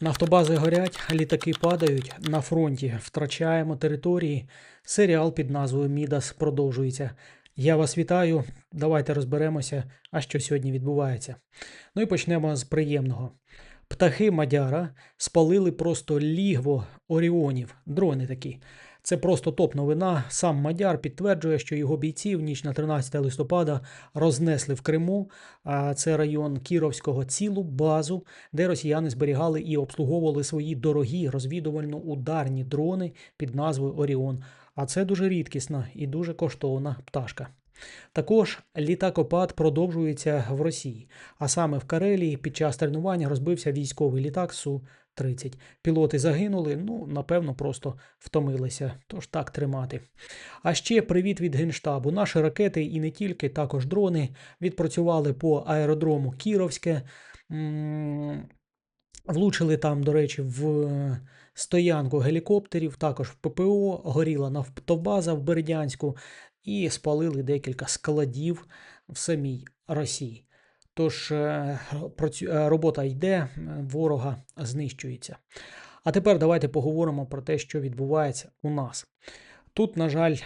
Нафтобази горять, літаки падають на фронті. Втрачаємо території. Серіал під назвою Мідас продовжується. Я вас вітаю. Давайте розберемося, а що сьогодні відбувається. Ну і почнемо з приємного. Птахи Мадяра спалили просто лігво Оріонів, дрони такі. Це просто топ-новина. Сам Мадяр підтверджує, що його бійці в ніч на 13 листопада рознесли в Криму. А це район Кіровського цілу базу, де росіяни зберігали і обслуговували свої дорогі розвідувально-ударні дрони під назвою Оріон. А це дуже рідкісна і дуже коштовна пташка. Також літакопад продовжується в Росії, а саме в Карелії під час тренування розбився військовий літак Су-30. Пілоти загинули, ну, напевно, просто втомилися, тож так тримати. А ще привіт від Генштабу. Наші ракети і не тільки, також дрони відпрацювали по аеродрому Кіровське. Влучили там, до речі, в стоянку гелікоптерів, також в ППО, горіла нафтобаза в Бердянську і спалили декілька складів в самій Росії. Тож е, е, робота йде, е, ворога знищується. А тепер давайте поговоримо про те, що відбувається у нас. Тут, на жаль,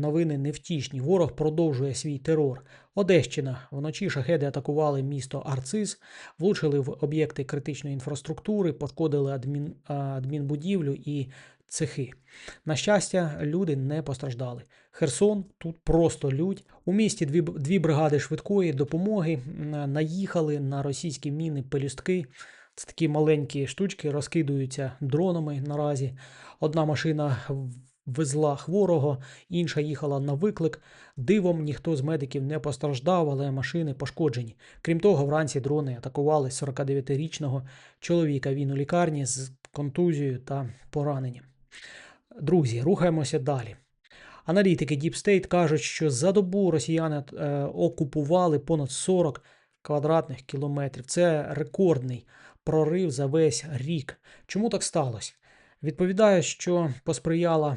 новини невтішні. Ворог продовжує свій терор. Одещина. Вночі шахеди атакували місто Арциз, влучили в об'єкти критичної інфраструктури, пошкодили адмін, адмінбудівлю і цехи. На щастя, люди не постраждали. Херсон тут просто лють. У місті дві, дві бригади швидкої допомоги наїхали на російські міни пелюстки. Це такі маленькі штучки, розкидуються дронами наразі. Одна машина везла хворого, інша їхала на виклик. Дивом ніхто з медиків не постраждав, але машини пошкоджені. Крім того, вранці дрони атакували 49-річного чоловіка. Він у лікарні з контузією та пораненням. Друзі, рухаємося далі. Аналітики Deep State кажуть, що за добу росіяни е, окупували понад 40 квадратних кілометрів. Це рекордний прорив за весь рік. Чому так сталося? Відповідає, що посприяла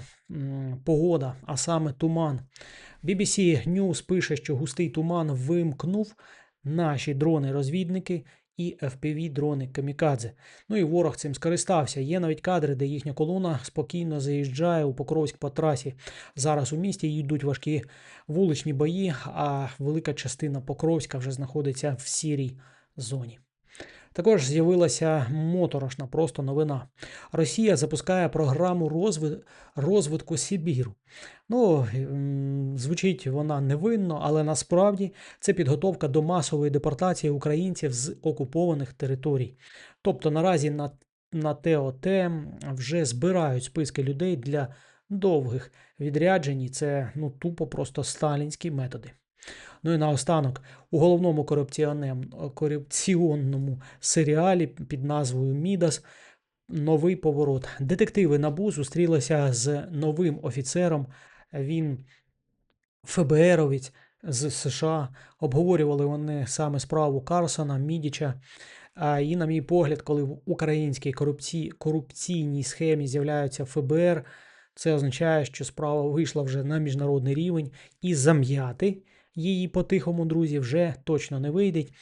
погода, а саме туман. BBC News пише, що густий туман вимкнув наші дрони-розвідники і FPV-дрони Камікадзе. Ну і ворог цим скористався. Є навіть кадри, де їхня колона спокійно заїжджає у Покровськ по трасі. Зараз у місті йдуть важкі вуличні бої, а велика частина Покровська вже знаходиться в сірій зоні. Також з'явилася моторошна просто новина. Росія запускає програму розви- розвитку Сибіру. Ну, звучить вона невинно, але насправді це підготовка до масової депортації українців з окупованих територій. Тобто наразі на, на ТОТ вже збирають списки людей для довгих відряджень, і це ну, тупо просто сталінські методи. Ну і наостанок, у головному корупціонному серіалі під назвою Мідас новий поворот. Детективи Набу зустрілися з новим офіцером. Він ФБРовець з США. Обговорювали вони саме справу Карсона, Мідіча. І, на мій погляд, коли в українській корупцій, корупційній схемі з'являються ФБР, це означає, що справа вийшла вже на міжнародний рівень і зам'яти її по-тихому, друзі, вже точно не вийдеть.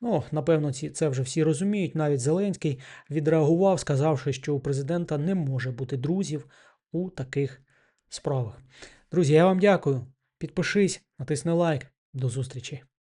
Ну, напевно, це вже всі розуміють. Навіть Зеленський відреагував, сказавши, що у президента не може бути друзів у таких справах. Друзі, я вам дякую. Підпишись, натисни лайк. До зустрічі.